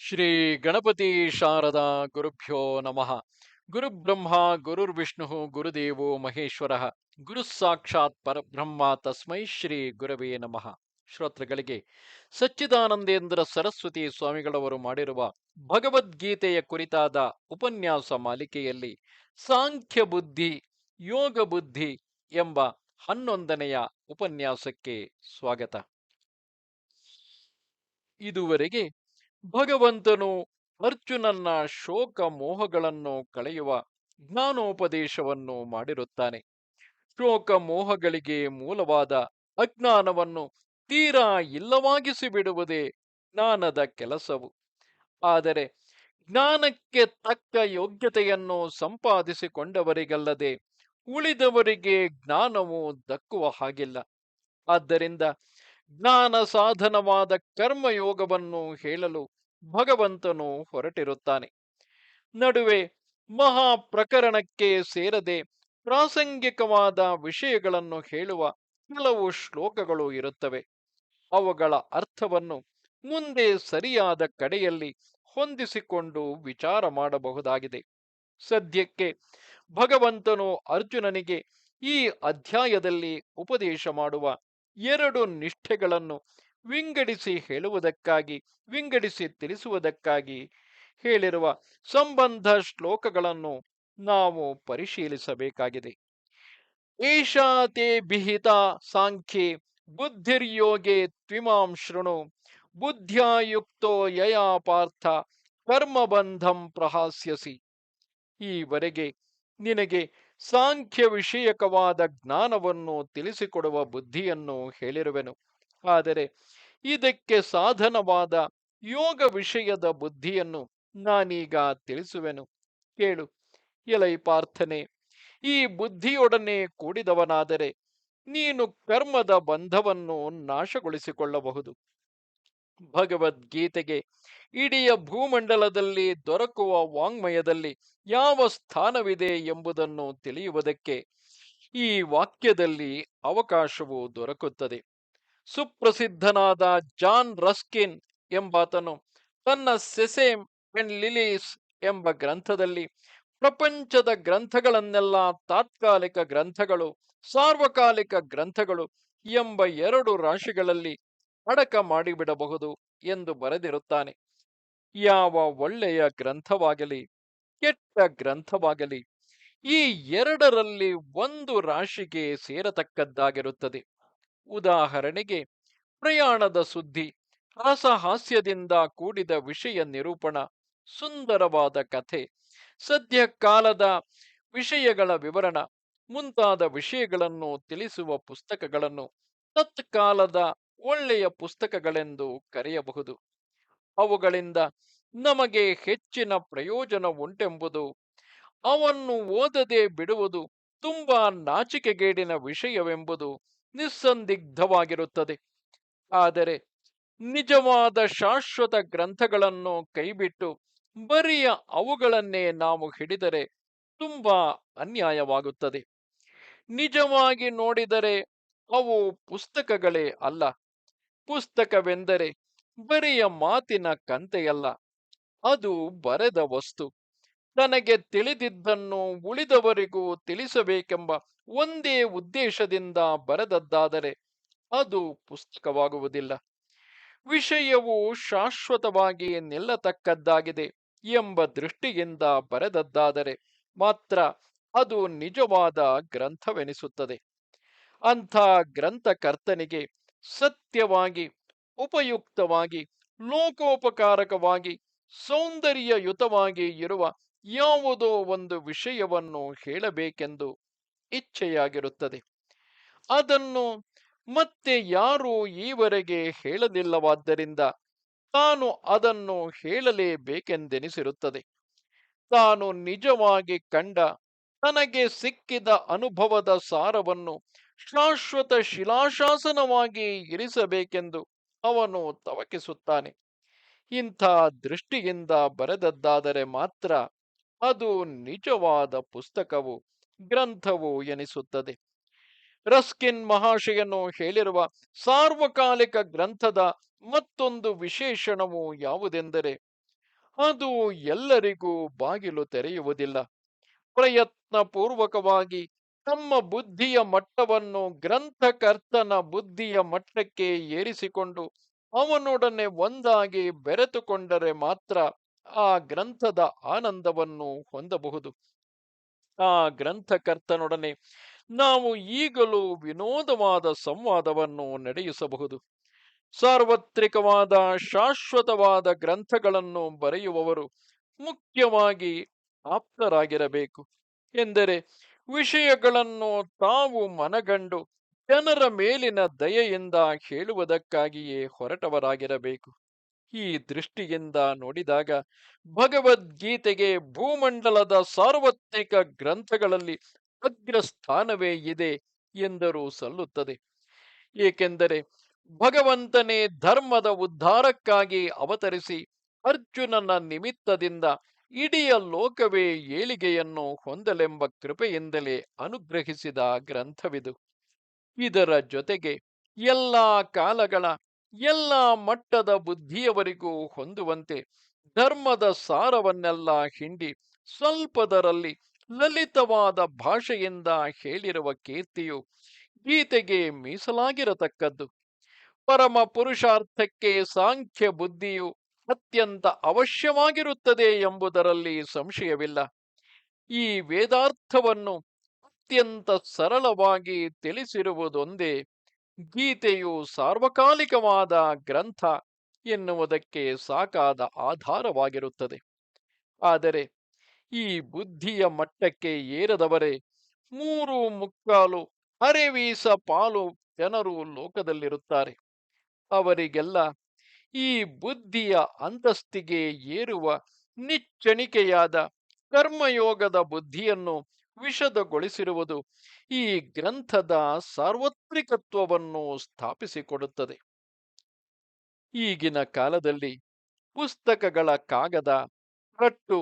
ಶ್ರೀ ಗಣಪತಿ ಶಾರದಾ ಗುರುಭ್ಯೋ ನಮಃ. ಗುರುಬ್ರಹ್ಮ ಗುರುರ್ವಿಷ್ಣು ಗುರುದೇವೋ ಮಹೇಶ್ವರ, ಗುರು ಸಾಕ್ಷಾತ್ ಪರಬ್ರಹ್ಮ ತಸ್ಮೈ ಶ್ರೀ ಗುರವೇ ನಮಃ. ಶ್ರೋತೃಗಳಿಗೆ, ಸಚ್ಚಿದಾನಂದೇಂದ್ರ ಸರಸ್ವತಿ ಸ್ವಾಮಿಗಳವರು ಮಾಡಿರುವ ಭಗವದ್ಗೀತೆಯ ಕುರಿತಾದ ಉಪನ್ಯಾಸ ಮಾಲಿಕೆಯಲ್ಲಿ ಸಾಂಖ್ಯ ಬುದ್ಧಿ, ಯೋಗ ಬುದ್ಧಿ ಎಂಬ ಹನ್ನೊಂದನೆಯ ಉಪನ್ಯಾಸಕ್ಕೆ ಸ್ವಾಗತ. ಇದುವರೆಗೆ ಭಗವಂತನು ಅರ್ಜುನನ್ನ ಶೋಕ ಮೋಹಗಳನ್ನು ಕಳೆಯುವ ಜ್ಞಾನೋಪದೇಶವನ್ನು ಮಾಡಿರುತ್ತಾನೆ. ಶೋಕ ಮೋಹಗಳಿಗೆ ಮೂಲವಾದ ಅಜ್ಞಾನವನ್ನು ತೀರಾ ಇಲ್ಲವಾಗಿಸಿ ಬಿಡುವುದೇ ಜ್ಞಾನದ ಕೆಲಸವು. ಆದರೆ ಜ್ಞಾನಕ್ಕೆ ತಕ್ಕ ಯೋಗ್ಯತೆಯನ್ನು ಸಂಪಾದಿಸಿಕೊಂಡವರಿಗಲ್ಲದೆ ಉಳಿದವರಿಗೆ ಜ್ಞಾನವು ದಕ್ಕುವ ಹಾಗಿಲ್ಲ. ಆದ್ದರಿಂದ ಜ್ಞಾನ ಸಾಧನವಾದ ಕರ್ಮಯೋಗವನ್ನು ಹೇಳಲು ಭಗವಂತನು ಹೊರಟಿರುತ್ತಾನೆ. ನಡುವೆ ಮಹಾ ಪ್ರಕರಣಕ್ಕೆ ಸೇರದೆ ಪ್ರಾಸಂಗಿಕವಾದ ವಿಷಯಗಳನ್ನು ಹೇಳುವ ಕೆಲವು ಶ್ಲೋಕಗಳು ಇರುತ್ತವೆ. ಅವುಗಳ ಅರ್ಥವನ್ನು ಮುಂದೆ ಸರಿಯಾದ ಕಡೆಯಲ್ಲಿ ಹೊಂದಿಸಿಕೊಂಡು ವಿಚಾರ ಮಾಡಬಹುದಾಗಿದೆ. ಸದ್ಯಕ್ಕೆ ಭಗವಂತನು ಅರ್ಜುನನಿಗೆ ಈ ಅಧ್ಯಾಯದಲ್ಲಿ ಉಪದೇಶ ಮಾಡುವ ಎರಡು ನಿಷ್ಠೆಗಳನ್ನು ವಿಂಗಡಿಸಿ ಹೇಳುವುದಕ್ಕಾಗಿ, ವಿಂಗಡಿಸಿ ತಿಳಿಸುವುದಕ್ಕಾಗಿ ಹೇಳಿರುವ ಸಂಬಂಧ ಶ್ಲೋಕಗಳನ್ನು ನಾವು ಪರಿಶೀಲಿಸಬೇಕಾಗಿದೆ. ಈಶಾತೆ ಬಿಹಿತ ಸಾಂಖ್ಯೆ ಬುದ್ಧಿರ್ಯೋಗೆ ತ್ವಿಮಾಂ ಶೃಣು ಬುದ್ಧ್ಯಾಯುಕ್ತೋ ಯಯಾ ಪಾರ್ಥ ಕರ್ಮಬಂಧಂ ಪ್ರಹಾಸ್ಯಸಿ. ಈವರೆಗೆ ನಿನಗೆ ಸಾಂಖ್ಯ ವಿಷಯಕವಾದ ಜ್ಞಾನವನ್ನು ತಿಳಿಸಿಕೊಡುವ ಬುದ್ಧಿಯನ್ನು ಹೇಳಿರುವೆನು. ಆದರೆ ಇದಕ್ಕೆ ಸಾಧನವಾದ ಯೋಗ ವಿಷಯದ ಬುದ್ಧಿಯನ್ನು ನಾನೀಗ ತಿಳಿಸುವೆನು. ಕೇಳು. ಎಲೈ ಪಾರ್ಥನೆ, ಈ ಬುದ್ಧಿಯೊಡನೆ ಕೂಡಿದವನಾದರೆ ನೀನು ಕರ್ಮದ ಬಂಧವನ್ನು ನಾಶಗೊಳಿಸಿಕೊಳ್ಳಬಹುದು. ಭಗವದ್ಗೀತೆಗೆ ಇಡೀ ಭೂಮಂಡಲದಲ್ಲಿ ದೊರಕುವ ವಾಂಗ್ಮಯದಲ್ಲಿ ಯಾವ ಸ್ಥಾನವಿದೆ ಎಂಬುದನ್ನು ತಿಳಿಯುವುದಕ್ಕೆ ಈ ವಾಕ್ಯದಲ್ಲಿ ಅವಕಾಶವು ದೊರಕುತ್ತದೆ. ಸುಪ್ರಸಿದ್ಧನಾದ ಜಾನ್ ರಸ್ಕಿನ್ ಎಂಬಾತನು ತನ್ನ ಸೆಸೇಮ್ ಅಂಡ್ ಲಿಲೀಸ್ ಎಂಬ ಗ್ರಂಥದಲ್ಲಿ ಪ್ರಪಂಚದ ಗ್ರಂಥಗಳನ್ನೆಲ್ಲ ತಾತ್ಕಾಲಿಕ ಗ್ರಂಥಗಳು, ಸಾರ್ವಕಾಲಿಕ ಗ್ರಂಥಗಳು ಎಂಬ ಎರಡು ರಾಶಿಗಳಲ್ಲಿ ಅಡಕ ಮಾಡಿಬಿಡಬಹುದು ಎಂದು ಬರೆದಿರುತ್ತಾನೆ. ಯಾವ ಒಳ್ಳೆಯ ಗ್ರಂಥವಾಗಲಿ, ಕೆಟ್ಟ ಗ್ರಂಥವಾಗಲಿ, ಈ ಎರಡರಲ್ಲಿ ಒಂದು ರಾಶಿಗೆ ಸೇರತಕ್ಕದ್ದಾಗಿರುತ್ತದೆ. ಉದಾಹರಣೆಗೆ, ಪ್ರಯಾಣದ ಸುದ್ದಿ, ರಸಹಾಸ್ಯದಿಂದ ಕೂಡಿದ ವಿಷಯ ನಿರೂಪಣ, ಸುಂದರವಾದ ಕಥೆ, ಸದ್ಯ ಕಾಲದ ವಿಷಯಗಳ ವಿವರಣ, ಮುಂತಾದ ವಿಷಯಗಳನ್ನು ತಿಳಿಸುವ ಪುಸ್ತಕಗಳನ್ನು ತತ್ಕಾಲದ ಒಳ್ಳೆಯ ಪುಸ್ತಕಗಳೆಂದು ಕರೆಯಬಹುದು. ಅವುಗಳಿಂದ ನಮಗೆ ಹೆಚ್ಚಿನ ಪ್ರಯೋಜನ ಉಂಟೆಂಬುದು, ಅವನ್ನು ಓದದೆ ಬಿಡುವುದು ತುಂಬಾ ನಾಚಿಕೆಗೇಡಿನ ವಿಷಯವೆಂಬುದು ನಿಸ್ಸಂದಿಗ್ಧವಾಗಿರುತ್ತದೆ. ಆದರೆ ನಿಜವಾದ ಶಾಶ್ವತ ಗ್ರಂಥಗಳನ್ನು ಕೈಬಿಟ್ಟು ಬರಿಯ ಅವುಗಳನ್ನೇ ನಾವು ಹಿಡಿದರೆ ತುಂಬಾ ಅನ್ಯಾಯವಾಗುತ್ತದೆ. ನಿಜವಾಗಿ ನೋಡಿದರೆ ಅವು ಪುಸ್ತಕಗಳೇ ಅಲ್ಲ. ಪುಸ್ತಕವೆಂದರೆ ಬರಿಯ ಮಾತಿನ ಕಂತೆಯಲ್ಲ, ಅದು ಬರೆದ ವಸ್ತು. ತನಗೆ ತಿಳಿದಿದ್ದನ್ನು ಉಳಿದವರಿಗೂ ತಿಳಿಸಬೇಕೆಂಬ ಒಂದೇ ಉದ್ದೇಶದಿಂದ ಬರೆದದ್ದಾದರೆ ಅದು ಪುಸ್ತಕವಾಗುವುದಿಲ್ಲ. ವಿಷಯವು ಶಾಶ್ವತವಾಗಿ ನಿಲ್ಲತಕ್ಕದ್ದಾಗಿದೆ ಎಂಬ ದೃಷ್ಟಿಯಿಂದ ಬರೆದದ್ದಾದರೆ ಮಾತ್ರ ಅದು ನಿಜವಾದ ಗ್ರಂಥವೆನಿಸುತ್ತದೆ. ಅಂಥ ಗ್ರಂಥಕರ್ತನಿಗೆ ಸತ್ಯವಾಗಿ, ಉಪಯುಕ್ತವಾಗಿ, ಲೋಕೋಪಕಾರಕವಾಗಿ, ಸೌಂದರ್ಯಯುತವಾಗಿ ಇರುವ ಯಾವುದೋ ಒಂದು ವಿಷಯವನ್ನು ಹೇಳಬೇಕೆಂದು ಇಚ್ಛೆಯಾಗಿರುತ್ತದೆ. ಅದನ್ನು ಮತ್ತೆ ಯಾರೂ ಈವರೆಗೆ ಹೇಳಲಿಲ್ಲವಾದ್ದರಿಂದ ತಾನು ಅದನ್ನು ಹೇಳಲೇಬೇಕೆಂದೆನಿಸಿರುತ್ತದೆ. ತಾನು ನಿಜವಾಗಿ ಕಂಡ ತನಗೆ ಸಿಕ್ಕಿದ ಅನುಭವದ ಸಾರವನ್ನು ಶಾಶ್ವತ ಶಿಲಾಶಾಸನವಾಗಿ ಇರಿಸಬೇಕೆಂದು ಅವನು ತವಕಿಸುತ್ತಾನೆ. ಇಂಥ ದೃಷ್ಟಿಯಿಂದ ಬರೆದದ್ದಾದರೆ ಮಾತ್ರ ಅದು ನಿಜವಾದ ಪುಸ್ತಕವು ಗ್ರಂಥವು ಎನಿಸುತ್ತದೆ. ರಸ್ಕಿನ್ ಮಹಾಶಯನು ಹೇಳಿರುವ ಸಾರ್ವಕಾಲಿಕ ಗ್ರಂಥದ ಮತ್ತೊಂದು ವಿಶೇಷಣವು ಯಾವುದೆಂದರೆ, ಅದು ಎಲ್ಲರಿಗೂ ಬಾಗಿಲು ತೆರೆಯುವುದಿಲ್ಲ. ಪ್ರಯತ್ನ ಪೂರ್ವಕವಾಗಿ ತಮ್ಮ ಬುದ್ಧಿಯ ಮಟ್ಟವನ್ನು ಗ್ರಂಥಕರ್ತನ ಬುದ್ಧಿಯ ಮಟ್ಟಕ್ಕೆ ಏರಿಸಿಕೊಂಡು ಅವನೊಡನೆ ಒಂದಾಗಿ ಬೆರೆತುಕೊಂಡರೆ ಮಾತ್ರ ಆ ಗ್ರಂಥದ ಆನಂದವನ್ನು ಹೊಂದಬಹುದು. ಆ ಗ್ರಂಥಕರ್ತನೊಡನೆ ನಾವು ಈಗಲೂ ವಿನೋದವಾದ ಸಂವಾದವನ್ನು ನಡೆಯಿಸಬಹುದು. ಸಾರ್ವತ್ರಿಕವಾದ, ಶಾಶ್ವತವಾದ ಗ್ರಂಥಗಳನ್ನು ಬರೆಯುವವರು ಮುಖ್ಯವಾಗಿ ಆಪ್ತರಾಗಿರಬೇಕು. ಎಂದರೆ ವಿಷಯಗಳನ್ನು ತಾವು ಮನಗಂಡು ಜನರ ಮೇಲಿನ ದಯೆಯಿಂದ ಹೇಳುವುದಕ್ಕಾಗಿಯೇ ಹೊರಟವರಾಗಿರಬೇಕು. ಈ ದೃಷ್ಟಿಯಿಂದ ನೋಡಿದಾಗ ಭಗವದ್ಗೀತೆಗೆ ಭೂಮಂಡಲದ ಸಾರ್ವತ್ರಿಕ ಗ್ರಂಥಗಳಲ್ಲಿ ಅಗ್ರಸ್ಥಾನವೇ ಇದೆ ಎಂದರೂ ಸಲ್ಲುತ್ತದೆ. ಏಕೆಂದರೆ ಭಗವಂತನೇ ಧರ್ಮದ ಉದ್ಧಾರಕ್ಕಾಗಿ ಅವತರಿಸಿ ಅರ್ಜುನನ ನಿಮಿತ್ತದಿಂದ ಇಡೀ ಲೋಕವೇ ಏಳಿಗೆಯನ್ನು ಹೊಂದಲೆಂಬ ಕೃಪೆಯಿಂದಲೇ ಅನುಗ್ರಹಿಸಿದ ಗ್ರಂಥವಿದು. ಇದರ ಜೊತೆಗೆ ಎಲ್ಲ ಕಾಲಗಳ, ಎಲ್ಲ ಮಟ್ಟದ ಬುದ್ಧಿಯವರಿಗೂ ಹೊಂದುವಂತೆ ಧರ್ಮದ ಸಾರವನ್ನೆಲ್ಲ ಹಿಂಡಿ ಸ್ವಲ್ಪದರಲ್ಲಿ ಲಲಿತವಾದ ಭಾಷೆಯಿಂದ ಹೇಳಿರುವ ಕೀರ್ತಿಯು ಗೀತೆಗೆ ಮೀಸಲಾಗಿರತಕ್ಕದ್ದು. ಪರಮ ಪುರುಷಾರ್ಥಕ್ಕೆ ಸಾಂಖ್ಯ ಬುದ್ಧಿಯು ಅತ್ಯಂತ ಅವಶ್ಯವಾಗಿರುತ್ತದೆ ಎಂಬುದರಲ್ಲಿ ಸಂಶಯವಿಲ್ಲ. ಈ ವೇದಾರ್ಥವನ್ನು ಅತ್ಯಂತ ಸರಳವಾಗಿ ತಿಳಿಸಿರುವುದೊಂದೇ ಗೀತೆಯು ಸಾರ್ವಕಾಲಿಕವಾದ ಗ್ರಂಥ ಎನ್ನುವುದಕ್ಕೆ ಸಾಕಾದ ಆಧಾರವಾಗಿರುತ್ತದೆ. ಆದರೆ ಈ ಬುದ್ಧಿಯ ಮಟ್ಟಕ್ಕೆ ಏರದವರೇ ಮೂರು ಮುಕ್ಕಾಲು ಅರೆವೀಸ ಪಾಲು ಜನರು ಲೋಕದಲ್ಲಿರುತ್ತಾರೆ. ಅವರಿಗೆಲ್ಲ ಈ ಬುದ್ಧಿಯ ಅಂತಸ್ತಿಗೆ ಏರುವ ನಿಚ್ಚಣಿಕೆಯಾದ ಕರ್ಮಯೋಗದ ಬುದ್ಧಿಯನ್ನು ವಿಷದಗೊಳಿಸಿರುವುದು ಈ ಗ್ರಂಥದ ಸಾರ್ವತ್ರಿಕತ್ವವನ್ನು ಸ್ಥಾಪಿಸಿಕೊಡುತ್ತದೆ. ಈಗಿನ ಕಾಲದಲ್ಲಿ ಪುಸ್ತಕಗಳ ಕಾಗದ ರಟ್ಟು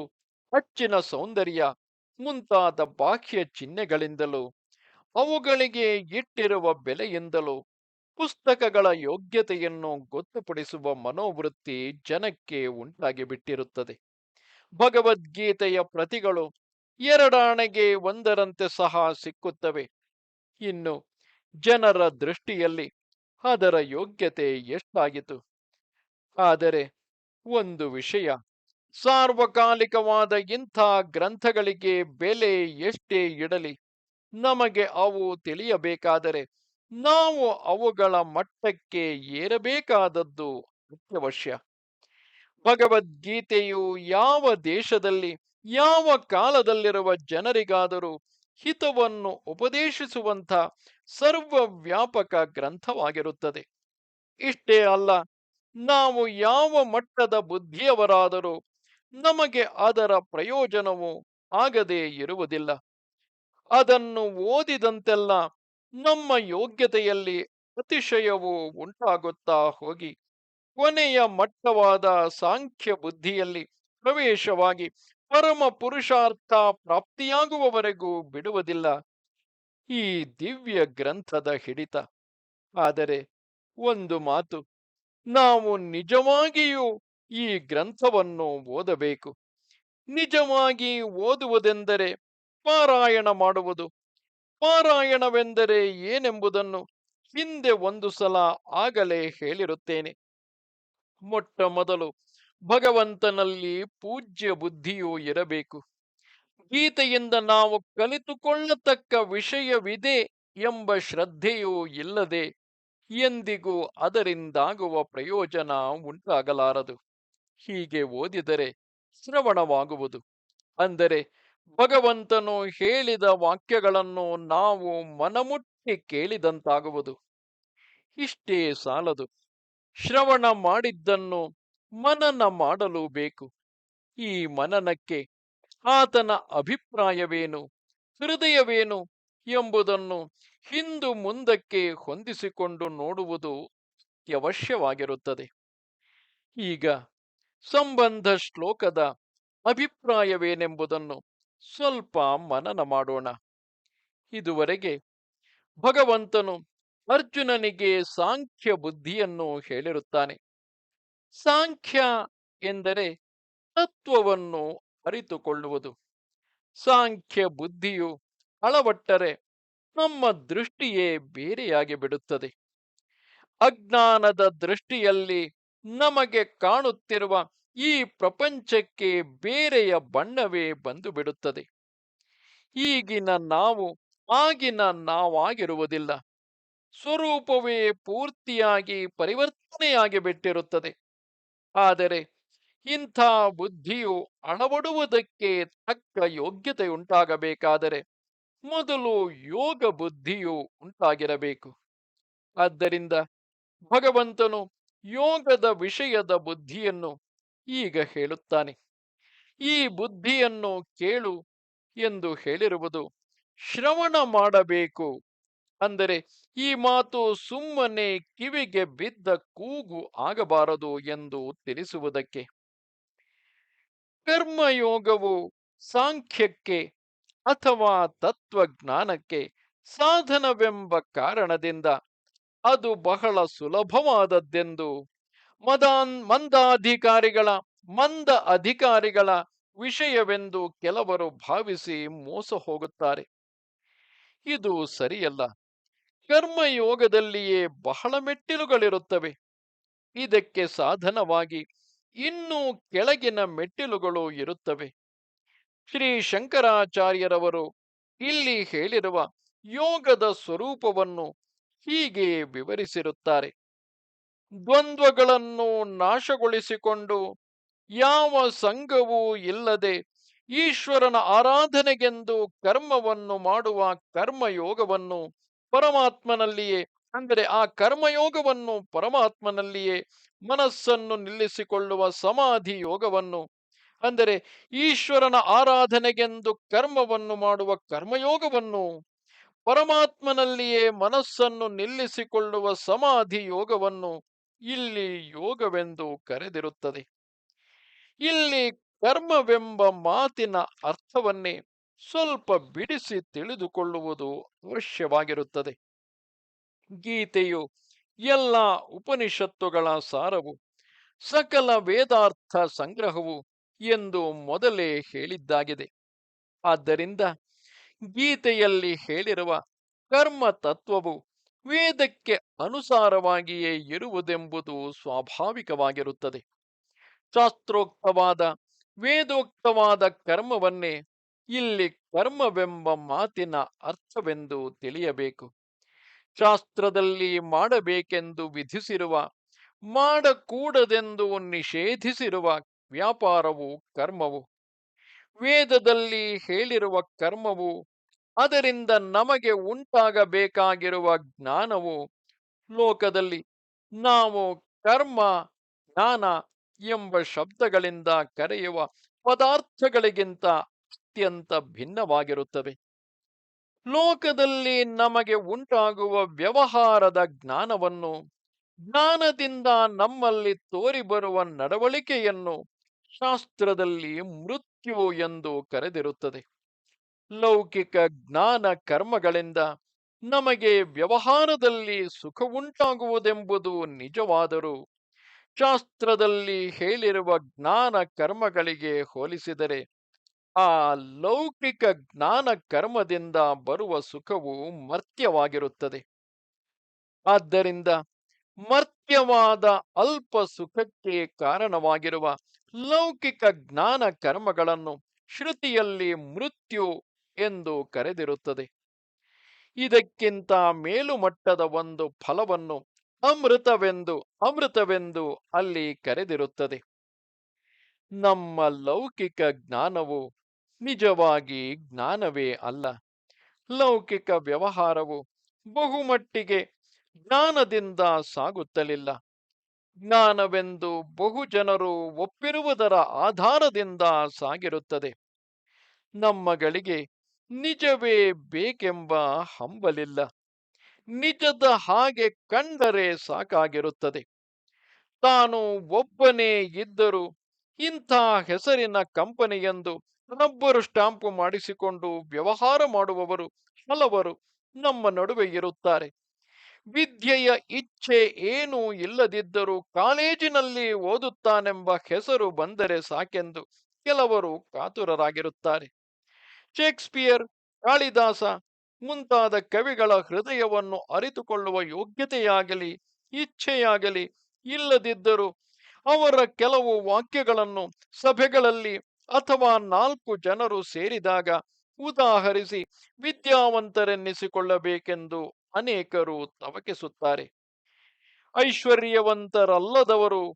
ಅಚ್ಚಿನ ಸೌಂದರ್ಯ ಮುಂತಾದ ಬಾಹ್ಯ ಚಿಹ್ನೆಗಳಿಂದಲೂ ಅವುಗಳಿಗೆ ಇಟ್ಟಿರುವ ಬೆಲೆಯಿಂದಲೂ ಪುಸ್ತಕಗಳ ಯೋಗ್ಯತೆಯನ್ನು ಗೊತ್ತುಪಡಿಸುವ ಮನೋವೃತ್ತಿ ಜನಕ್ಕೆ ಉಂಟಾಗಿ ಬಿಟ್ಟಿರುತ್ತದೆ ಭಗವದ್ಗೀತೆಯ ಪ್ರತಿಗಳು ಎರಡಾಣೆಗೆ ಒಂದರಂತೆ ಸಹ ಸಿಕ್ಕುತ್ತವೆ. ಇನ್ನು ಜನರ ದೃಷ್ಟಿಯಲ್ಲಿ ಅದರ ಯೋಗ್ಯತೆ ಎಷ್ಟಾಗಿತು ಆದರೆ ಒಂದು ವಿಷಯ, ಸಾರ್ವಕಾಲಿಕವಾದ ಇಂಥ ಗ್ರಂಥಗಳಿಗೆ ಬೆಲೆ ಎಷ್ಟೇ ಇಡಲಿ, ನಮಗೆ ಅವು ತಿಳಿಯಬೇಕಾದರೆ ನಾವು ಅವುಗಳ ಮಟ್ಟಕ್ಕೆ ಏರಬೇಕಾದದ್ದು ಅತ್ಯವಶ್ಯ. ಭಗವದ್ಗೀತೆಯು ಯಾವ ದೇಶದಲ್ಲಿ, ಯಾವ ಕಾಲದಲ್ಲಿರುವ ಜನರಿಗಾದರೂ ಹಿತವನ್ನು ಉಪದೇಶಿಸುವಂಥ ಸರ್ವವ್ಯಾಪಕ ಗ್ರಂಥವಾಗಿರುತ್ತದೆ. ಇಷ್ಟೇ ಅಲ್ಲ, ನಾವು ಯಾವ ಮಟ್ಟದ ಬುದ್ಧಿಯವರಾದರೂ ನಮಗೆ ಅದರ ಪ್ರಯೋಜನವು ಆಗದೇ ಇರುವುದಿಲ್ಲ. ಅದನ್ನು ಓದಿದಂತೆಲ್ಲ ನಮ್ಮ ಯೋಗ್ಯತೆಯಲ್ಲಿ ಅತಿಶಯವು ಉಂಟಾಗುತ್ತಾ ಹೋಗಿ, ಕೊನೆಯ ಮಟ್ಟವಾದ ಸಾಂಖ್ಯ ಬುದ್ಧಿಯಲ್ಲಿ ಪ್ರವೇಶವಾಗಿ ಪರಮ ಪುರುಷಾರ್ಥ ಪ್ರಾಪ್ತಿಯಾಗುವವರೆಗೂ ಬಿಡುವುದಿಲ್ಲ. ಈ ದಿವ್ಯ ಗ್ರಂಥದ ಹಿಡಿತ. ಆದರೆ ಒಂದು ಮಾತು, ನಾವು ನಿಜವಾಗಿಯೂ ಈ ಗ್ರಂಥವನ್ನು ಓದಬೇಕು. ನಿಜವಾಗಿ ಓದುವುದೆಂದರೆ ಪಾರಾಯಣ ಮಾಡುವುದು. ಪಾರಾಯಣವೆಂದರೆ ಏನೆಂಬುದನ್ನು ಹಿಂದೆ ಒಂದು ಸಲ ಆಗಲೇ ಹೇಳಿರುತ್ತೇನೆ. ಮೊಟ್ಟ ಮೊದಲು ಭಗವಂತನಲ್ಲಿ ಪೂಜ್ಯ ಬುದ್ಧಿಯೂ ಇರಬೇಕು. ಗೀತೆಯಿಂದ ನಾವು ಕಲಿತುಕೊಳ್ಳತಕ್ಕ ವಿಷಯವಿದೆ ಎಂಬ ಶ್ರದ್ಧೆಯೂ ಇಲ್ಲದೆ ಎಂದಿಗೂ ಅದರಿಂದಾಗುವ ಪ್ರಯೋಜನ ಉಂಟಾಗಲಾರದು. ಹೀಗೆ ಓದಿದರೆ ಶ್ರವಣವಾಗುವುದು. ಅಂದರೆ ಭಗವಂತನು ಹೇಳಿದ ವಾಕ್ಯಗಳನ್ನು ನಾವು ಮನಮುಟ್ಟಿ ಕೇಳಿದಂತಾಗುವುದು. ಇಷ್ಟೇ ಸಾಲದು. ಶ್ರವಣ ಮಾಡಿದ್ದನ್ನು ಮನನ ಮಾಡಲು ಬೇಕು. ಈ ಮನನಕ್ಕೆ ಆತನ ಅಭಿಪ್ರಾಯವೇನು, ಹೃದಯವೇನು ಎಂಬುದನ್ನು ಹಿಂದು ಮುಂದಕ್ಕೆ ಹೊಂದಿಸಿಕೊಂಡು ನೋಡುವುದು ಅತ್ಯವಶ್ಯವಾಗಿರುತ್ತದೆ ಈಗ ಸಂಬಂಧ ಶ್ಲೋಕದ ಅಭಿಪ್ರಾಯವೇನೆಂಬುದನ್ನು ಸ್ವಲ್ಪ ಮನನ ಮಾಡೋಣ. ಇದುವರೆಗೆ ಭಗವಂತನು ಅರ್ಜುನನಿಗೆ ಸಾಂಖ್ಯ ಬುದ್ಧಿಯನ್ನು ಹೇಳಿರುತ್ತಾನೆ. ಸಾಂಖ್ಯ ಎಂದರೆ ತತ್ವವನ್ನು ಅರಿತುಕೊಳ್ಳುವುದು. ಸಾಂಖ್ಯ ಬುದ್ಧಿಯು ಅಳವಟ್ಟರೆ ನಮ್ಮ ದೃಷ್ಟಿಯೇ ಬೇರೆಯಾಗಿ ಬಿಡುತ್ತದೆ. ಅಜ್ಞಾನದ ದೃಷ್ಟಿಯಲ್ಲಿ ನಮಗೆ ಕಾಣುತ್ತಿರುವ ಈ ಪ್ರಪಂಚಕ್ಕೆ ಬೇರೆಯ ಬಣ್ಣವೇ ಬಂದು ಬಿಡುತ್ತದೆ. ಈಗಿನ ನಾವು ಆಗಿನ ನಾವಾಗಿರುವುದಿಲ್ಲ. ಸ್ವರೂಪವೇ ಪೂರ್ತಿಯಾಗಿ ಪರಿವರ್ತನೆಯಾಗಿ ಬಿಟ್ಟಿರುತ್ತದೆ ಆದರೆ ಇಂಥ ಬುದ್ಧಿಯು ಅಳವಡುವುದಕ್ಕೆ ತಕ್ಕ ಯೋಗ್ಯತೆ ಉಂಟಾಗಬೇಕಾದರೆ ಮೊದಲು ಯೋಗ ಬುದ್ಧಿಯು ಉಂಟಾಗಿರಬೇಕು. ಆದ್ದರಿಂದ ಭಗವಂತನು ಯೋಗದ ವಿಷಯದ ಬುದ್ಧಿಯನ್ನು ಈಗ ಹೇಳುತ್ತಾನೆ, ಈ ಬುದ್ಧಿಯನ್ನು ಕೇಳು ಎಂದು ಹೇಳಿರುವುದು ಶ್ರವಣ ಮಾಡಬೇಕು. ಅಂದರೆ ಈ ಮಾತು ಸುಮ್ಮನೆ ಕಿವಿಗೆ ಬಿದ್ದ ಕೂಗು ಆಗಬಾರದು ಎಂದು ತಿಳಿಸುವುದಕ್ಕೆ. ಕರ್ಮಯೋಗವು ಸಾಂಖ್ಯಕ್ಕೆ ಅಥವಾ ತತ್ವಜ್ಞಾನಕ್ಕೆ ಸಾಧನವೆಂಬ ಕಾರಣದಿಂದ ಅದು ಬಹಳ ಸುಲಭವಾದದ್ದೆಂದು ಮದಾನ್ ಮಂದಾಧಿಕಾರಿಗಳ, ಮಂದ ಅಧಿಕಾರಿಗಳ ವಿಷಯವೆಂದು ಕೆಲವರು ಭಾವಿಸಿ ಮೋಸ ಹೋಗುತ್ತಾರೆ. ಇದು ಸರಿಯಲ್ಲ. ಕರ್ಮಯೋಗದಲ್ಲಿಯೇ ಬಹಳ ಮೆಟ್ಟಿಲುಗಳಿರುತ್ತವೆ. ಇದಕ್ಕೆ ಸಾಧನವಾಗಿ ಇನ್ನೂ ಕೆಳಗಿನ ಮೆಟ್ಟಿಲುಗಳು ಇರುತ್ತವೆ. ಶ್ರೀ ಶಂಕರಾಚಾರ್ಯರವರು ಇಲ್ಲಿ ಹೇಳಿರುವ ಯೋಗದ ಸ್ವರೂಪವನ್ನು ಹೀಗೆ ವಿವರಿಸಿರುತ್ತಾರೆ. ದ್ವಂದ್ವಗಳನ್ನು ನಾಶಗೊಳಿಸಿಕೊಂಡು ಯಾವ ಸಂಘವೂ ಇಲ್ಲದೆ ಈಶ್ವರನ ಆರಾಧನೆಗೆಂದು ಕರ್ಮವನ್ನು ಮಾಡುವ ಕರ್ಮಯೋಗವನ್ನು ಪರಮಾತ್ಮನಲ್ಲಿಯೇ, ಅಂದರೆ ಆ ಕರ್ಮಯೋಗವನ್ನು ಪರಮಾತ್ಮನಲ್ಲಿಯೇ ಮನಸ್ಸನ್ನು ನಿಲ್ಲಿಸಿಕೊಳ್ಳುವ ಸಮಾಧಿ ಯೋಗವನ್ನು, ಅಂದರೆ ಈಶ್ವರನ ಆರಾಧನೆಗೆಂದು ಕರ್ಮವನ್ನು ಮಾಡುವ ಕರ್ಮಯೋಗವನ್ನು ಪರಮಾತ್ಮನಲ್ಲಿಯೇ ಮನಸ್ಸನ್ನು ನಿಲ್ಲಿಸಿಕೊಳ್ಳುವ ಸಮಾಧಿ ಯೋಗವನ್ನು ಇಲ್ಲಿ ಯೋಗವೆಂದು ಕರೆದಿರುತ್ತದೆ. ಇಲ್ಲಿ ಕರ್ಮವೆಂಬ ಮಾತಿನ ಅರ್ಥವನ್ನೇ ಸ್ವಲ್ಪ ಬಿಡಿಸಿ ತಿಳಿದುಕೊಳ್ಳುವುದು ಅವಶ್ಯವಾಗಿರುತ್ತದೆ. ಗೀತೆಯು ಎಲ್ಲ ಉಪನಿಷತ್ತುಗಳ ಸಾರವು, ಸಕಲ ವೇದಾರ್ಥ ಸಂಗ್ರಹವು ಎಂದು ಮೊದಲೇ ಹೇಳಿದ್ದಾಗಿದೆ. ಆದ್ದರಿಂದ ಗೀತೆಯಲ್ಲಿ ಹೇಳಿರುವ ಕರ್ಮ ತತ್ವವು ವೇದಕ್ಕೆ ಅನುಸಾರವಾಗಿಯೇ ಇರುವುದೆಂಬುದು ಸ್ವಾಭಾವಿಕವಾಗಿರುತ್ತದೆ. ಶಾಸ್ತ್ರೋಕ್ತವಾದ, ವೇದೋಕ್ತವಾದ ಕರ್ಮವನ್ನೇ ಇಲ್ಲಿ ಕರ್ಮವೆಂಬ ಮಾತಿನ ಅರ್ಥವೆಂದು ತಿಳಿಯಬೇಕು. ಶಾಸ್ತ್ರದಲ್ಲಿ ಮಾಡಬೇಕೆಂದು ವಿಧಿಸಿರುವ, ಮಾಡಕೂಡದೆಂದು ನಿಷೇಧಿಸಿರುವ ವ್ಯಾಪಾರವು ಕರ್ಮವು. ವೇದದಲ್ಲಿ ಹೇಳಿರುವ ಕರ್ಮವು ಅದರಿಂದ ನಮಗೆ ಉಂಟಾಗಬೇಕಾಗಿರುವ ಜ್ಞಾನವು ಲೋಕದಲ್ಲಿ ನಾವು ಕರ್ಮ, ಜ್ಞಾನ ಎಂಬ ಶಬ್ದಗಳಿಂದ ಕರೆಯುವ ಪದಾರ್ಥಗಳಿಗಿಂತ ಅತ್ಯಂತ ಭಿನ್ನವಾಗಿರುತ್ತವೆ. ಲೋಕದಲ್ಲಿ ನಮಗೆ ಉಂಟಾಗುವ ವ್ಯವಹಾರದ ಜ್ಞಾನವನ್ನು, ಜ್ಞಾನದಿಂದ ನಮ್ಮಲ್ಲಿ ತೋರಿಬರುವ ನಡವಳಿಕೆಯನ್ನು ಶಾಸ್ತ್ರದಲ್ಲಿ ಮೃತ್ಯು ಎಂದು ಕರೆದಿರುತ್ತದೆ. ಲೌಕಿಕ ಜ್ಞಾನ ಕರ್ಮಗಳಿಂದ ನಮಗೆ ವ್ಯವಹಾರದಲ್ಲಿ ಸುಖವುಂಟಾಗುವುದೆಂಬುದು ನಿಜವಾದರೂ, ಶಾಸ್ತ್ರದಲ್ಲಿ ಹೇಳಿರುವ ಜ್ಞಾನ ಕರ್ಮಗಳಿಗೆ ಹೋಲಿಸಿದರೆ, ಆ ಲೌಕಿಕ ಜ್ಞಾನ ಕರ್ಮದಿಂದ ಬರುವ ಸುಖವು ಮರ್ತ್ಯವಾಗಿರುತ್ತದೆ. ಆದ್ದರಿಂದ ಮರ್ತ್ಯವಾದ ಅಲ್ಪ ಸುಖಕ್ಕೆ ಕಾರಣವಾಗಿರುವ ಲೌಕಿಕ ಜ್ಞಾನ ಕರ್ಮಗಳನ್ನು ಶ್ರುತಿಯಲ್ಲಿ ಮೃತ್ಯು ಎಂದು ಕರೆದಿರುತ್ತದೆ. ಇದಕ್ಕಿಂತ ಮೇಲುಮಟ್ಟದ ಒಂದು ಫಲವನ್ನು ಅಮೃತವೆಂದು ಅಮೃತವೆಂದು ಅಲ್ಲಿ ಕರೆದಿರುತ್ತದೆ. ನಮ್ಮ ಲೌಕಿಕ ಜ್ಞಾನವು ನಿಜವಾಗಿ ಜ್ಞಾನವೇ ಅಲ್ಲ. ಲೌಕಿಕ ವ್ಯವಹಾರವು ಬಹುಮಟ್ಟಿಗೆ ಜ್ಞಾನದಿಂದ ಸಾಗುತ್ತಲಿಲ್ಲ. ಜ್ಞಾನವೆಂದು ಬಹು ಜನರು ಒಪ್ಪಿರುವುದರ ಆಧಾರದಿಂದ ಸಾಗಿರುತ್ತದೆ. ನಮ್ಮಗಳಿಗೆ ನಿಜವೇ ಬೇಕೆಂಬ ಹಂಬಲಿಲ್ಲ. ನಿಜದ ಹಾಗೆ ಕಂಡರೆ ಸಾಕಾಗಿರುತ್ತದೆ. ತಾನು ಒಬ್ಬನೇ ಇದ್ದರೂ ಇಂಥ ಹೆಸರಿನ ಕಂಪನಿಯೆಂದು ರಬ್ಬರು ಸ್ಟಾಂಪು ಮಾಡಿಸಿಕೊಂಡು ವ್ಯವಹಾರ ಮಾಡುವವರು ಹಲವರು ನಮ್ಮ ನಡುವೆ ಇರುತ್ತಾರೆ. ವಿದ್ಯೆಯ ಇಚ್ಛೆ ಏನೂ ಇಲ್ಲದಿದ್ದರೂ ಕಾಲೇಜಿನಲ್ಲಿ ಓದುತ್ತಾನೆಂಬ ಹೆಸರು ಬಂದರೆ ಸಾಕೆಂದು ಕೆಲವರು ಕಾತುರರಾಗಿರುತ್ತಾರೆ. ಶೇಕ್ಸ್ಪಿಯರ್, ಕಾಳಿದಾಸ ಮುಂತಾದ ಕವಿಗಳ ಹೃದಯವನ್ನು ಅರಿತುಕೊಳ್ಳುವ ಯೋಗ್ಯತೆಯಾಗಲಿ, ಇಚ್ಛೆಯಾಗಲಿ ಇಲ್ಲದಿದ್ದರೂ ಅವರ ಕೆಲವು ವಾಕ್ಯಗಳನ್ನು ಸಭೆಗಳಲ್ಲಿ ಅಥವಾ ನಾಲ್ಕು ಜನರು ಸೇರಿದಾಗ ಉದಾಹರಿಸಿ, ವಿದ್ಯಾವಂತರೆನ್ನಿಸಿಕೊಳ್ಳಬೇಕೆಂದು ಅನೇಕರು ತವಕಿಸುತ್ತಾರೆ. ಐಶ್ವರ್ಯವಂತರಲ್ಲದವರು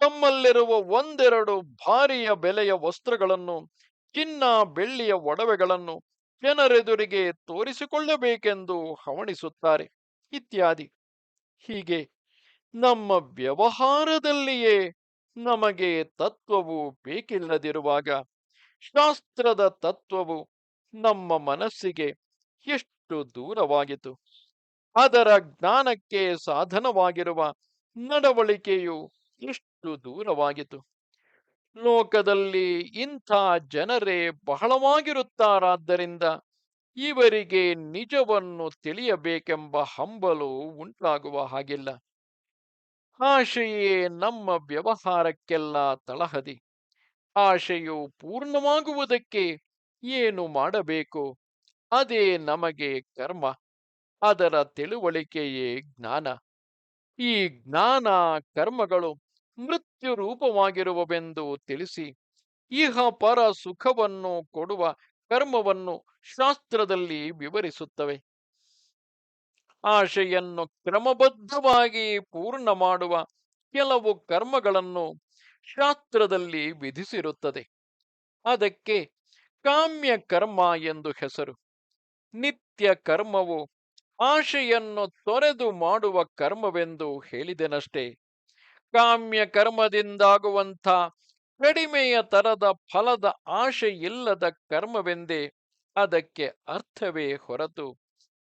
ತಮ್ಮಲ್ಲಿರುವ ಒಂದೆರಡು ಭಾರಿಯ ಬೆಲೆಯ ವಸ್ತ್ರಗಳನ್ನು ಚಿನ್ನ ಬೆಳ್ಳಿಯ ಒಡವೆಗಳನ್ನು ಜನರೆದುರಿಗೆ ತೋರಿಸಿಕೊಳ್ಳಬೇಕೆಂದು ಹವಣಿಸುತ್ತಾರೆ ಇತ್ಯಾದಿ. ಹೀಗೆ ನಮ್ಮ ವ್ಯವಹಾರದಲ್ಲಿಯೇ ನಮಗೆ ತತ್ವವು ಬೇಕಿಲ್ಲದಿರುವಾಗ ಶಾಸ್ತ್ರದ ತತ್ವವು ನಮ್ಮ ಮನಸ್ಸಿಗೆ ಎಷ್ಟು ದೂರವಾಗಿತು ಅದರ ಜ್ಞಾನಕ್ಕೆ ಸಾಧನವಾಗಿರುವ ನಡವಳಿಕೆಯು ಎಷ್ಟು ದೂರವಾಗಿತು ಲೋಕದಲ್ಲಿ ಇಂಥ ಜನರೇ ಬಹಳವಾಗಿರುತ್ತಾರಾದ್ದರಿಂದ ಇವರಿಗೆ ನಿಜವನ್ನು ತಿಳಿಯಬೇಕೆಂಬ ಹಂಬಲು ಉಂಟಾಗುವ ಹಾಗಿಲ್ಲ. ಆಶೆಯೇ ನಮ್ಮ ವ್ಯವಹಾರಕ್ಕೆಲ್ಲ ತಳಹದಿ. ಆಶೆಯು ಪೂರ್ಣವಾಗುವುದಕ್ಕೆ ಏನು ಮಾಡಬೇಕು? ಅದೇ ನಮಗೆ ಕರ್ಮ. ಅದರ ತಿಳುವಳಿಕೆಯೇ ಜ್ಞಾನ. ಈ ಜ್ಞಾನ ಕರ್ಮಗಳು ಮೃತ್ಯು ರೂಪವಾಗಿರುವವೆಂದು ತಿಳಿಸಿ, ಇಹ ಪರ ಸುಖವನ್ನು ಕೊಡುವ ಕರ್ಮವನ್ನು ಶಾಸ್ತ್ರದಲ್ಲಿ ವಿವರಿಸುತ್ತವೆ. ಆಶೆಯನ್ನು ಕ್ರಮಬದ್ಧವಾಗಿ ಪೂರ್ಣ ಮಾಡುವ ಕೆಲವು ಕರ್ಮಗಳನ್ನು ಶಾಸ್ತ್ರದಲ್ಲಿ ವಿಧಿಸಿರುತ್ತದೆ. ಅದಕ್ಕೆ ಕಾಮ್ಯ ಕರ್ಮ ಎಂದು ಹೆಸರು. ನಿತ್ಯ ಕರ್ಮವು ಆಶೆಯನ್ನು ತೊರೆದು ಮಾಡುವ ಕರ್ಮವೆಂದು ಹೇಳಿದೆನಷ್ಟೇ. ಕಾಮ್ಯ ಕರ್ಮದಿಂದಾಗುವಂಥ ಕಡಿಮೆಯ ತರದ ಫಲದ ಆಶೆ ಇಲ್ಲದ ಕರ್ಮವೆಂದೇ ಅದಕ್ಕೆ ಅರ್ಥವೇ ಹೊರತು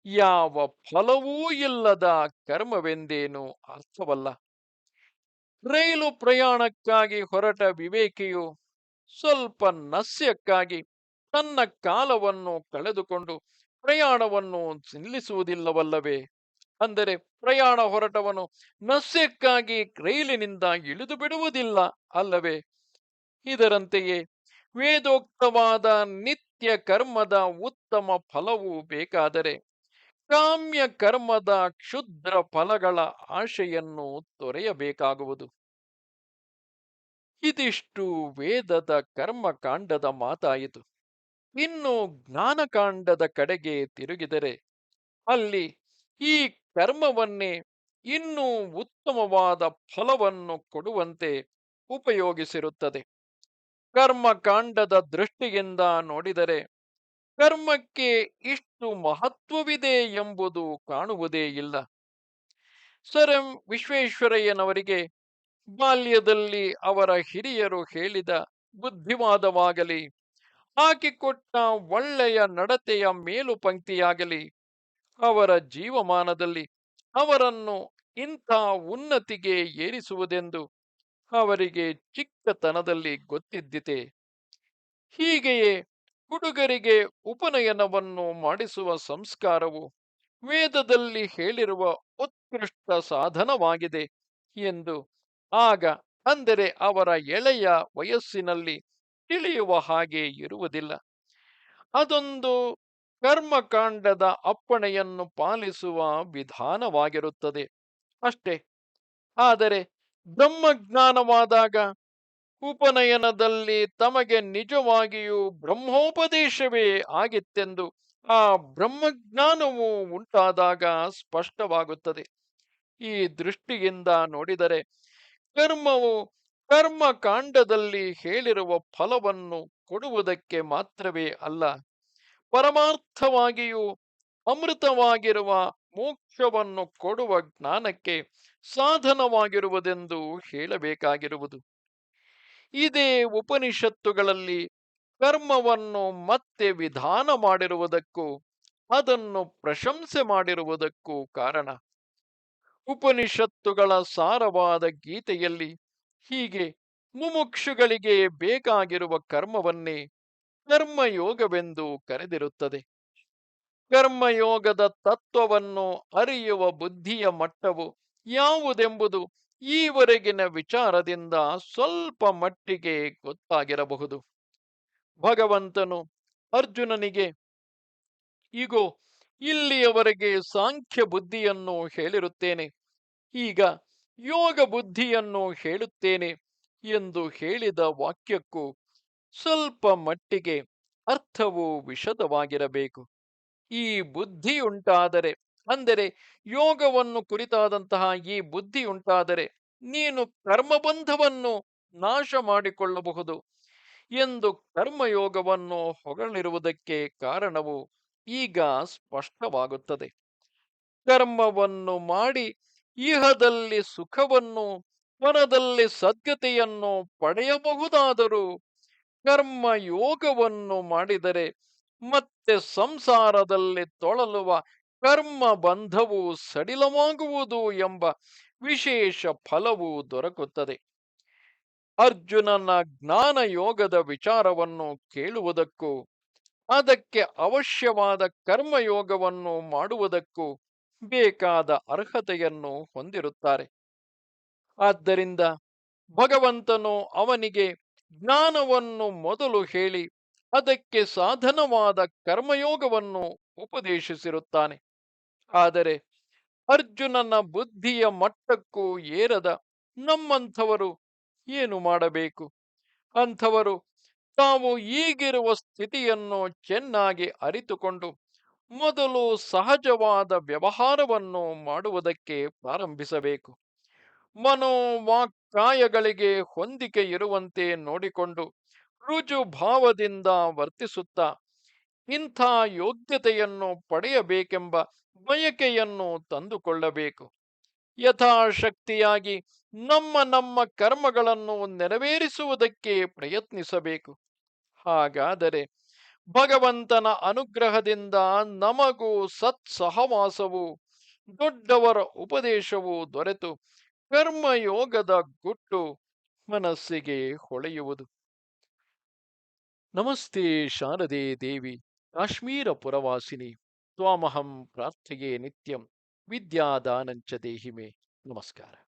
ಯಾವ ಫಲವೂ ಇಲ್ಲದ ಕರ್ಮವೆಂದೇನು ಅರ್ಥವಲ್ಲ. ರೈಲು ಪ್ರಯಾಣಕ್ಕಾಗಿ ಹೊರಟ ವಿವೇಕಿಯು ಸ್ವಲ್ಪ ನಸ್ಯಕ್ಕಾಗಿ ತನ್ನ ಕಾಲವನ್ನು ಕಳೆದುಕೊಂಡು ಪ್ರಯಾಣವನ್ನು ನಿಲ್ಲಿಸುವುದಿಲ್ಲವಲ್ಲವೇ? ಅಂದರೆ ಪ್ರಯಾಣ ಹೊರಟವನು ನಸ್ಯಕ್ಕಾಗಿ ರೈಲಿನಿಂದ ಇಳಿದು ಬಿಡುವುದಿಲ್ಲ ಅಲ್ಲವೇ? ಇದರಂತೆಯೇ ವೇದೋಕ್ತವಾದ ನಿತ್ಯ ಕರ್ಮದ ಉತ್ತಮ ಫಲವು ಬೇಕಾದರೆ ಕಾಮ್ಯ ಕರ್ಮದ ಕ್ಷುದ್ರ ಫಲಗಳ ಆಶೆಯನ್ನು ತೊರೆಯಬೇಕಾಗುವುದು. ಇದಿಷ್ಟು ವೇದದ ಕರ್ಮಕಾಂಡದ ಮಾತಾಯಿತು. ಇನ್ನು ಜ್ಞಾನಕಾಂಡದ ಕಡೆಗೆ ತಿರುಗಿದರೆ ಅಲ್ಲಿ ಈ ಕರ್ಮವನ್ನೇ ಇನ್ನೂ ಉತ್ತಮವಾದ ಫಲವನ್ನು ಕೊಡುವಂತೆ ಉಪಯೋಗಿಸಿರುತ್ತದೆ. ಕರ್ಮಕಾಂಡದ ದೃಷ್ಟಿಯಿಂದ ನೋಡಿದರೆ ಕರ್ಮಕ್ಕೆ ಇಷ್ಟು ಮಹತ್ವವಿದೆ ಎಂಬುದು ಕಾಣುವುದೇ ಇಲ್ಲ. Sir M. ವಿಶ್ವೇಶ್ವರಯ್ಯನವರಿಗೆ ಬಾಲ್ಯದಲ್ಲಿ ಅವರ ಹಿರಿಯರು ಹೇಳಿದ ಬುದ್ಧಿವಾದವಾಗಲಿ, ಹಾಕಿಕೊಟ್ಟ ಒಳ್ಳೆಯ ನಡತೆಯ ಮೇಲು ಪಂಕ್ತಿಯಾಗಲಿ ಅವರ ಜೀವಮಾನದಲ್ಲಿ ಅವರನ್ನು ಇಂಥ ಉನ್ನತಿಗೆ ಏರಿಸುವುದೆಂದು ಅವರಿಗೆ ಚಿಕ್ಕತನದಲ್ಲಿ ಗೊತ್ತಿದ್ದಿತೆ. ಹೀಗೆಯೇ ಹುಡುಗರಿಗೆ ಉಪನಯನವನ್ನು ಮಾಡಿಸುವ ಸಂಸ್ಕಾರವು ವೇದದಲ್ಲಿ ಹೇಳಿರುವ ಉತ್ಕೃಷ್ಟ ಸಾಧನವಾಗಿದೆ ಎಂದು ಆಗ ಅಂದರೆ ಅವರ ಎಳೆಯ ವಯಸ್ಸಿನಲ್ಲಿ ತಿಳಿಯುವ ಹಾಗೆ ಇರುವುದಿಲ್ಲ. ಅದೊಂದು ಕರ್ಮಕಾಂಡದ ಅಪ್ಪಣೆಯನ್ನು ಪಾಲಿಸುವ ವಿಧಾನವಾಗಿರುತ್ತದೆ. ಅಷ್ಟೇ. ಆದರೆ ಬ್ರಹ್ಮಜ್ಞಾನವಾದಾಗ ಉಪನಯನದಲ್ಲಿ ತಮಗೆ ನಿಜವಾಗಿಯೂ ಬ್ರಹ್ಮೋಪದೇಶವೇ ಆಗಿತ್ತೆಂದು ಆ ಬ್ರಹ್ಮಜ್ಞಾನವು ಉಂಟಾದಾಗ ಸ್ಪಷ್ಟವಾಗುತ್ತದೆ. ಈ ದೃಷ್ಟಿಯಿಂದ ನೋಡಿದರೆ ಕರ್ಮವು ಕರ್ಮಕಾಂಡದಲ್ಲಿ ಹೇಳಿರುವ ಫಲವನ್ನು ಕೊಡುವುದಕ್ಕೆ ಮಾತ್ರವೇ ಅಲ್ಲ ಪರಮಾರ್ಥವಾಗಿಯೂ ಅಮೃತವಾಗಿರುವ ಮೋಕ್ಷವನ್ನು ಕೊಡುವ ಜ್ಞಾನಕ್ಕೆ ಸಾಧನವಾಗಿರುವುದೆಂದು ಹೇಳಬೇಕಾಗಿರುವುದು. ಇದೇ ಉಪನಿಷತ್ತುಗಳಲ್ಲಿ ಕರ್ಮವನ್ನು ಮತ್ತೆ ವಿಧಾನ ಮಾಡಿರುವುದಕ್ಕೂ ಅದನ್ನು ಪ್ರಶಂಸೆ ಮಾಡಿರುವುದಕ್ಕೂ ಕಾರಣ. ಉಪನಿಷತ್ತುಗಳ ಸಾರವಾದ ಗೀತೆಯಲ್ಲಿ ಹೀಗೆ ಮುಮುಕ್ಷುಗಳಿಗೆ ಬೇಕಾಗಿರುವ ಕರ್ಮವನ್ನೇ ಕರ್ಮಯೋಗವೆಂದು ಕರೆದಿರುತ್ತದೆ. ಕರ್ಮಯೋಗದ ತತ್ವವನ್ನು ಅರಿಯುವ ಬುದ್ಧಿಯ ಮಟ್ಟವು ಯಾವುದೆಂಬುದು ಈವರೆಗಿನ ವಿಚಾರದಿಂದ ಸ್ವಲ್ಪ ಮಟ್ಟಿಗೆ ಗೊತ್ತಾಗಿರಬಹುದು. ಭಗವಂತನು ಅರ್ಜುನನಿಗೆ, ಇಗೋ, ಇಲ್ಲಿಯವರೆಗೆ ಸಾಂಖ್ಯ ಬುದ್ಧಿಯನ್ನು ಹೇಳಿರುತ್ತೇನೆ. ಈಗ ಯೋಗ ಬುದ್ಧಿಯನ್ನು ಹೇಳುತ್ತೇನೆ ಎಂದು ಹೇಳಿದ ವಾಕ್ಯಕ್ಕೂ ಸ್ವಲ್ಪ ಮಟ್ಟಿಗೆ ಅರ್ಥವು ವಿಶದವಾಗಿರಬೇಕು ಈ ಬುದ್ಧಿಯುಂಟಾದರೆ, ಅಂದರೆ ಯೋಗವನ್ನು ಕುರಿತಾದಂತಹ ಈ ಬುದ್ಧಿಯುಂಟಾದರೆ ನೀನು ಕರ್ಮಬಂಧವನ್ನು ನಾಶ ಮಾಡಿಕೊಳ್ಳಬಹುದು ಎಂದು ಕರ್ಮಯೋಗವನ್ನು ಹೊಗಳಿರುವುದಕ್ಕೆ ಕಾರಣವು ಈಗ ಸ್ಪಷ್ಟವಾಗುತ್ತದೆ. ಕರ್ಮವನ್ನು ಮಾಡಿ ಇಹದಲ್ಲಿ ಸುಖವನ್ನು ಪರದಲ್ಲಿ ಸದ್ಗತೆಯನ್ನು ಪಡೆಯಬಹುದಾದರೂ ಕರ್ಮ ಯೋಗವನ್ನು ಮಾಡಿದರೆ ಮತ್ತೆ ಸಂಸಾರದಲ್ಲಿ ತೊಳಲುವ ಕರ್ಮ ಬಂಧವು ಸಡಿಲವಾಗುವುದು ಎಂಬ ವಿಶೇಷ ಫಲವು ದೊರಕುತ್ತದೆ. ಅರ್ಜುನನ ಜ್ಞಾನ ಯೋಗದ ವಿಚಾರವನ್ನು ಕೇಳುವುದಕ್ಕೂ, ಅದಕ್ಕೆ ಅವಶ್ಯವಾದ ಕರ್ಮಯೋಗವನ್ನು ಮಾಡುವುದಕ್ಕೂ ಬೇಕಾದ ಅರ್ಹತೆಯನ್ನು ಹೊಂದಿರುತ್ತಾರೆ. ಆದ್ದರಿಂದ ಭಗವಂತನು ಅವನಿಗೆ ಜ್ಞಾನವನ್ನು ಮೊದಲು ಹೇಳಿ ಅದಕ್ಕೆ ಸಾಧನವಾದ ಕರ್ಮಯೋಗವನ್ನು ಉಪದೇಶಿಸಿರುತ್ತಾನೆ. ಆದರೆ ಅರ್ಜುನನ ಬುದ್ಧಿಯ ಮಟ್ಟಕ್ಕೂ ಏರದ ನಮ್ಮಂಥವರು ಏನು ಮಾಡಬೇಕು? ಅಂಥವರು ತಾವು ಈಗಿರುವ ಸ್ಥಿತಿಯನ್ನು ಚೆನ್ನಾಗಿ ಅರಿತುಕೊಂಡು ಮೊದಲು ಸಹಜವಾದ ವ್ಯವಹಾರವನ್ನು ಮಾಡುವುದಕ್ಕೆ ಪ್ರಾರಂಭಿಸಬೇಕು. ಮನೋವಾಕ್ಕಾಯಗಳಿಗೆ ಹೊಂದಿಕೆ ಇರುವಂತೆ ನೋಡಿಕೊಂಡು ರುಜು ಭಾವದಿಂದ ವರ್ತಿಸುತ್ತಾ ಇಂಥ ಯೋಗ್ಯತೆಯನ್ನು ಪಡೆಯಬೇಕೆಂಬ ಬಯಕೆಯನ್ನು ತಂದುಕೊಳ್ಳಬೇಕು. ಯಥಾಶಕ್ತಿಯಾಗಿ ನಮ್ಮ ನಮ್ಮ ಕರ್ಮಗಳನ್ನು ನೆರವೇರಿಸುವುದಕ್ಕೆ ಪ್ರಯತ್ನಿಸಬೇಕು. ಹಾಗಾದರೆ ಭಗವಂತನ ಅನುಗ್ರಹದಿಂದ ನಮಗೂ ಸತ್ಸಹವಾಸವು, ದೊಡ್ಡವರ ಉಪದೇಶವು ದೊರೆತು ಕರ್ಮಯೋಗದ ಗುಟ್ಟು ಮನಸ್ಸಿಗೆ ಹೊಳೆಯುವುದು. ನಮಸ್ತೆ ಶಾರದೆ ದೇವಿ, ಕಾಶ್ಮೀರ ಪುರವಾಸಿನಿ, ತ್ವಾಮಹಂ ಪ್ರಾರ್ಥೆಯೇ ನಿತ್ಯಂ, ವಿದ್ಯಾದಾನಂಚ ದೇಹಿಮೆ. ನಮಸ್ಕಾರ.